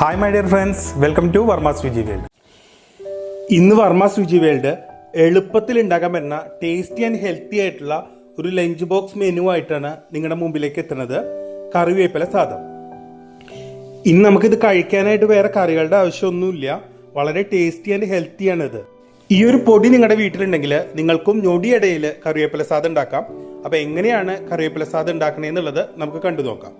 Hi my dear friends welcome to Varma Ruchi world ഇന്ന് Varma Ruchi world എളുപ്പത്തിൽ ഉണ്ടാക്കാൻ പറ്റുന്ന ടേസ്റ്റി ആൻഡ് ഹെൽത്തി ആയിട്ടുള്ള ഒരു ലഞ്ച് ബോക്സ് മെനു ആയിട്ടാണ് നിങ്ങളുടെ മുമ്പിലേക്ക് എത്തുന്നത്. കറിവേപ്പില സാധം. ഇന്ന് നമുക്കിത് കഴിക്കാനായിട്ട് വേറെ കറികളുടെ ആവശ്യമൊന്നുമില്ല. വളരെ ടേസ്റ്റി ആൻഡ് ഹെൽത്തി ആണ് ഇത് ഈ ഒരു പൊടി നിങ്ങളുടെ വീട്ടിലുണ്ടെങ്കിൽ നിങ്ങൾക്കും ഞൊടിയിടയിൽ കറിവേപ്പില സാധം ഉണ്ടാക്കാം. അപ്പോൾ എങ്ങനെയാണ് കറിവേപ്പില സാധം ഉണ്ടാക്കണേന്നുള്ളത് നമുക്ക് കണ്ടു നോക്കാം.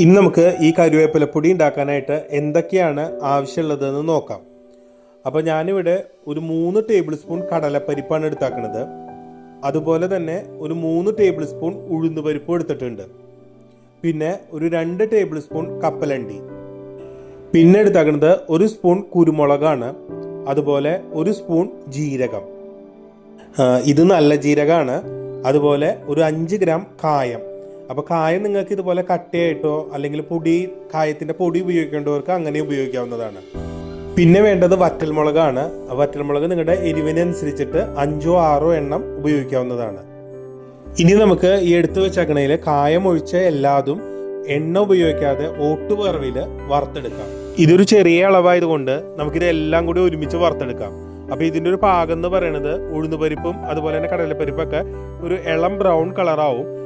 ഇന്ന് നമുക്ക് ഈ കരുവേപ്പിലപ്പൊടി ഉണ്ടാക്കാനായിട്ട് എന്തൊക്കെയാണ് ആവശ്യമുള്ളതെന്ന് നോക്കാം. അപ്പോൾ ഞാനിവിടെ ഒരു മൂന്ന് ടേബിൾ സ്പൂൺ കടലപ്പരിപ്പാണ് എടുത്താക്കുന്നത്. അതുപോലെ തന്നെ ഒരു മൂന്ന് ടേബിൾ സ്പൂൺ ഉഴുന്ന് പരിപ്പ് എടുത്തിട്ടുണ്ട്. പിന്നെ ഒരു രണ്ട് ടേബിൾ സ്പൂൺ കപ്പലണ്ടി. പിന്നെ എടുത്താക്കുന്നത് ഒരു സ്പൂൺ കുരുമുളകാണ്. അതുപോലെ ഒരു സ്പൂൺ ജീരകം. ഇത് നല്ല ജീരകമാണ്. അതുപോലെ ഒരു അഞ്ച് ഗ്രാം കായം. അപ്പോൾ കായം നിങ്ങൾക്ക് ഇതുപോലെ കട്ടിയായിട്ടോ അല്ലെങ്കിൽ പൊടി കായത്തിന്റെ പൊടി ഉപയോഗിക്കേണ്ടവർക്ക് അങ്ങനെ ഉപയോഗിക്കാവുന്നതാണ്. പിന്നെ വേണ്ടത് വറ്റൽമുളകാണ്. വറ്റൽമുളക് നിങ്ങളുടെ എരിവിനനുസരിച്ചിട്ട് അഞ്ചോ ആറോ എണ്ണം ഉപയോഗിക്കാവുന്നതാണ്. ഇനി നമുക്ക് ഈ എടുത്തു വെച്ചേക്കണയിൽ കായം ഒഴിച്ച എല്ലാതും എണ്ണ ഉപയോഗിക്കാതെ ഓട്ടുപറവിൽ വറുത്തെടുക്കാം. ഇതൊരു ചെറിയ അളവായതുകൊണ്ട് നമുക്കിത് എല്ലാം കൂടി ഒരുമിച്ച് വറുത്തെടുക്കാം. അപ്പോൾ ഇതിന്റെ ഒരു പാകം എന്ന് പറയുന്നത് ഉഴുന്നുപരിപ്പും അതുപോലെ തന്നെ കടലപ്പരിപ്പൊക്കെ ഒരു ഇളം ബ്രൗൺ കളറാവും.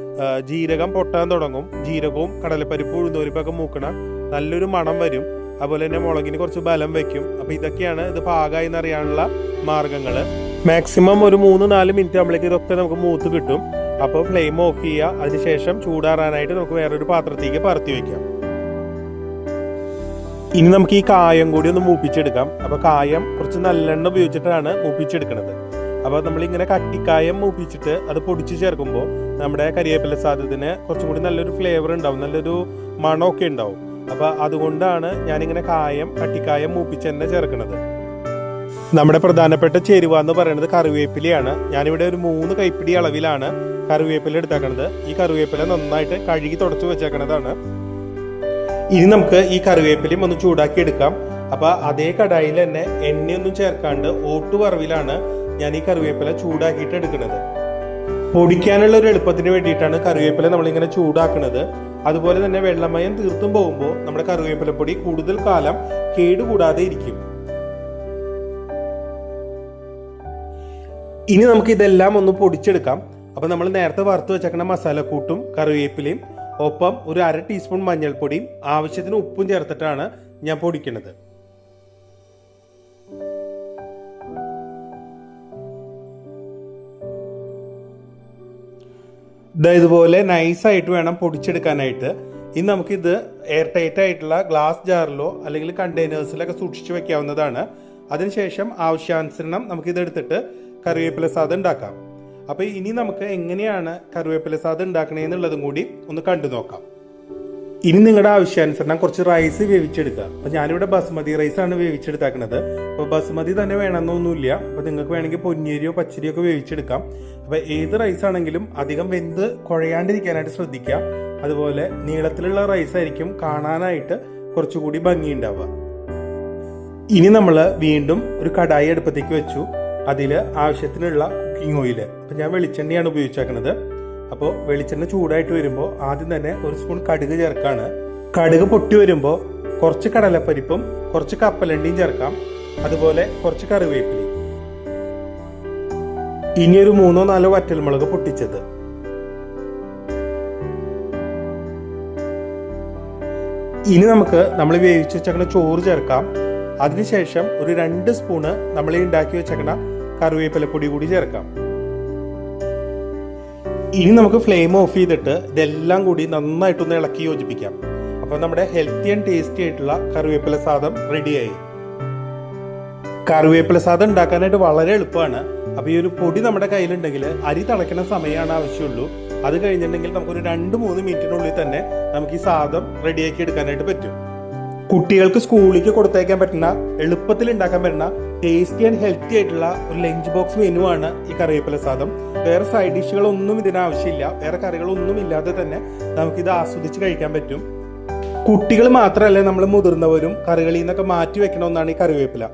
ജീരകം പൊട്ടാൻ തുടങ്ങും. ജീരകവും കടലപ്പരിപ്പും ഉഴുന്നൂരിപ്പൊക്കെ മൂക്കണ നല്ലൊരു മണം വരും. അതുപോലെ തന്നെ മുളകിന് കുറച്ച് ബലം വെക്കും. അപ്പോൾ ഇതൊക്കെയാണ് ഇത് പാകമായി എന്നറിയാനുള്ള മാർഗങ്ങൾ മാക്സിമം ഒരു മൂന്ന് നാല് മിനിറ്റ് ആകുമ്പോഴേക്ക് ഇതൊക്കെ നമുക്ക് മൂത്ത് കിട്ടും. അപ്പോൾ ഫ്ലെയിം ഓഫ് ചെയ്യുക. അതിനുശേഷം ചൂടാറാനായിട്ട് നമുക്ക് വേറൊരു പാത്രത്തേക്ക് പറത്തി വെക്കാം ഇനി നമുക്ക് ഈ കായം കൂടി ഒന്ന് മൂപ്പിച്ചെടുക്കാം. അപ്പോൾ കായം കുറച്ച് നല്ലെണ്ണ ഉപയോഗിച്ചിട്ടാണ് മൂപ്പിച്ചെടുക്കുന്നത് അപ്പൊ നമ്മളിങ്ങനെ കട്ടിക്കായം മൂപ്പിച്ചിട്ട് അത് പൊടിച്ച് ചേർക്കുമ്പോൾ നമ്മുടെ കരിവേപ്പില സാധനത്തിന് കുറച്ചും കൂടി നല്ലൊരു ഫ്ലേവർ ഉണ്ടാവും നല്ലൊരു മണമൊക്കെ ഉണ്ടാവും. അപ്പോൾ അതുകൊണ്ടാണ് ഞാനിങ്ങനെ കായം കട്ടിക്കായം മൂപ്പിച്ച് തന്നെ ചേർക്കുന്നത്. നമ്മുടെ പ്രധാനപ്പെട്ട ചേരുവ എന്ന് പറയുന്നത് കറിവേപ്പിലയാണ്. ഞാനിവിടെ ഒരു മൂന്ന് കൈപ്പിടി അളവിലാണ് കറിവേപ്പില എടുത്തേക്കണത്. ഈ കറിവേപ്പില നന്നായിട്ട് കഴുകി തുടച്ചു വെച്ചേക്കണതാണ്. ഇനി നമുക്ക് ഈ കറിവേപ്പിലയും ഒന്ന് ചൂടാക്കി എടുക്കാം. അപ്പോൾ അതേ കടായിൽ തന്നെ എണ്ണയൊന്നും ചേർക്കാണ്ട് ഓട്ടുവറവിലാണ് ഞാൻ ഈ കറിവേപ്പില ചൂടാക്കിയിട്ട് എടുക്കുന്നത്. പൊടിക്കാനുള്ള ഒരു എളുപ്പത്തിന് വേണ്ടിയിട്ടാണ് കറിവേപ്പില നമ്മളിങ്ങനെ ചൂടാക്കുന്നത് അതുപോലെ തന്നെ വെള്ളമയം തീർത്തും പോകുമ്പോൾ നമ്മുടെ കറിവേപ്പില പൊടി കൂടുതൽ കാലം കേടുകൂടാതെ ഇരിക്കും. ഇനി നമുക്ക് ഇതെല്ലാം ഒന്ന് പൊടിച്ചെടുക്കാം. അപ്പൊ നമ്മൾ നേരത്തെ വറുത്ത് വെച്ചേക്കുന്ന മസാലക്കൂട്ടും കറിവേപ്പിലയും ഒപ്പം ഒരു അര ടീസ്പൂൺ മഞ്ഞൾപ്പൊടിയും ആവശ്യത്തിന് ഉപ്പും ചേർത്തിട്ടാണ് ഞാൻ പൊടിക്കുന്നത് ഇതുപോലെ നൈസായിട്ട് വേണം പൊടിച്ചെടുക്കാനായിട്ട്. ഇനി നമുക്കിത് എയർ ടൈറ്റ് ആയിട്ടുള്ള ഗ്ലാസ് ജാറിലോ അല്ലെങ്കിൽ കണ്ടെയ്നേഴ്സിലൊക്കെ സൂക്ഷിച്ചു വെക്കാവുന്നതാണ്. അതിനുശേഷം ആവശ്യാനുസരണം നമുക്കിത് എടുത്തിട്ട് കറിവേപ്പില സാധനം ഉണ്ടാക്കാം. അപ്പോൾ ഇനി നമുക്ക് എങ്ങനെയാണ് കറിവേപ്പില ഉണ്ടാക്കണേ ഉണ്ടാക്കണേന്നുള്ളതും കൂടി ഒന്ന് കണ്ടു നോക്കാം ഇനി നിങ്ങളുടെ ആവശ്യാനുസരണം കുറച്ച് റൈസ് വേവിച്ചെടുക്കുക. അപ്പൊ ഞാനിവിടെ ബസ്മതി റൈസ് ആണ് വേവിച്ചെടുത്താക്കുന്നത്. അപ്പൊ ബസ്മതി തന്നെ വേണമെന്നൊന്നുമില്ല. അപ്പൊ നിങ്ങൾക്ക് വേണമെങ്കിൽ പൊന്നിയരിയോ പച്ചരിയോ ഒക്കെ വേവിച്ചെടുക്കാം. അപ്പൊ ഏത് റൈസ് ആണെങ്കിലും അധികം വെന്ത് കുഴയാണ്ടിരിക്കാനായിട്ട് ശ്രദ്ധിക്കുക. അതുപോലെ നീളത്തിലുള്ള റൈസ് ആയിരിക്കും കാണാനായിട്ട് കുറച്ചുകൂടി ഭംഗിയുണ്ടാവുക. ഇനി നമ്മൾ വീണ്ടും ഒരു കടായി അടുപ്പത്തേക്ക് വെച്ചു. അതിൽ ആവശ്യത്തിനുള്ള കുക്കിംഗ് ഓയിൽ അപ്പം ഞാൻ വെളിച്ചെണ്ണയാണ് ഉപയോഗിച്ചേക്കുന്നത് അപ്പോൾ വെളിച്ചെണ്ണ ചൂടായിട്ട് വരുമ്പോൾ ആദ്യം തന്നെ ഒരു സ്പൂൺ കടുക് ചേർക്കാണ്. കടുക് പൊട്ടി വരുമ്പോൾ കുറച്ച് കടലപ്പരിപ്പും കുറച്ച് കപ്പലണ്ടിയും ചേർക്കാം. അതുപോലെ കുറച്ച് കറിവേപ്പിലയും. ഇനി ഒരു മൂന്നോ നാലോ വറ്റൽമുളക് പൊട്ടിച്ചത്. ഇനി നമുക്ക് നമ്മൾ വേവിച്ച് വെച്ചേക്കുന്ന ചോറ് ചേർക്കാം. അതിനുശേഷം ഒരു രണ്ട് സ്പൂണ് നമ്മൾ ഉണ്ടാക്കി വെച്ചേക്കണ കറിവേപ്പിലപ്പൊടി കൂടി ചേർക്കാം. ഇനി നമുക്ക് ഫ്ലെയിം ഓഫ് ചെയ്തിട്ട് ഇതെല്ലാം കൂടി നന്നായിട്ടൊന്ന് ഇളക്കി യോജിപ്പിക്കാം. അപ്പോൾ നമ്മുടെ ഹെൽത്തി ആൻഡ് ടേസ്റ്റി ആയിട്ടുള്ള കറിവേപ്പില സാദം റെഡിയായി കറിവേപ്പില സാദം ഉണ്ടാക്കാനായിട്ട് വളരെ എളുപ്പമാണ്. അപ്പോൾ ഈ ഒരു പൊടി നമ്മുടെ കയ്യിലുണ്ടെങ്കിൽ അരി തിളയ്ക്കുന്ന സമയമാണ് ആവശ്യമുള്ളൂ. അത് കഴിഞ്ഞിട്ടുണ്ടെങ്കിൽ നമുക്കൊരു രണ്ട് മൂന്ന് മിനിറ്റിനുള്ളിൽ തന്നെ നമുക്ക് ഈ സാദം റെഡിയാക്കി എടുക്കാനായിട്ട് പറ്റും. കുട്ടികൾക്ക് സ്കൂളിലേക്ക് കൊടുത്തേക്കാൻ പറ്റുന്ന എളുപ്പത്തിൽ ഉണ്ടാക്കാൻ പറ്റുന്ന ടേസ്റ്റി ആൻഡ് ഹെൽത്തി ആയിട്ടുള്ള ഒരു ലഞ്ച് ബോക്സ് മെനു ആണ് ഈ കറിവേപ്പില സാദം വേറെ സൈഡ് ഡിഷുകളൊന്നും ഇതിനാവശ്യമില്ല വേറെ കറികളൊന്നും ഇല്ലാതെ തന്നെ നമുക്കിത് ആസ്വദിച്ച് കഴിക്കാൻ പറ്റും. കുട്ടികൾ മാത്രമല്ല നമ്മൾ മുതിർന്നവരും കറികളിൽ നിന്നൊക്കെ മാറ്റി വെക്കണ ഒന്നാണ് ഈ കറിവേപ്പില.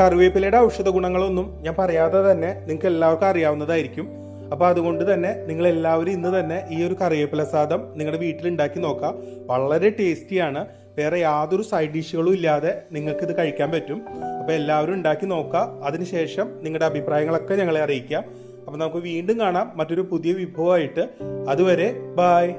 കറിവേപ്പിലയുടെ ഔഷധ ഗുണങ്ങളൊന്നും ഞാൻ പറയാതെ തന്നെ നിങ്ങൾക്ക് എല്ലാവർക്കും അറിയാവുന്നതായിരിക്കും. അപ്പോൾ അതുകൊണ്ട് തന്നെ നിങ്ങൾ എല്ലാവരും ഇന്ന് തന്നെ ഈ ഒരു കറിവേപ്പില സാദം നിങ്ങളുടെ വീട്ടിൽ ഉണ്ടാക്കി നോക്കുക. വളരെ ടേസ്റ്റിയാണ് വേറെ യാതൊരു സൈഡ് ഡിഷുകളും ഇല്ലാതെ നിങ്ങൾക്ക് ഇത് കഴിക്കാൻ പറ്റും. അപ്പോൾ എല്ലാവരും ഉണ്ടാക്കി നോക്കുക. അതിനുശേഷം നിങ്ങളുടെ അഭിപ്രായങ്ങളൊക്കെ ഞങ്ങളെ അറിയിക്കുക. അപ്പോൾ നമുക്ക് വീണ്ടും കാണാം മറ്റൊരു പുതിയ വിഭവമായിട്ട്. അതുവരെ ബായ്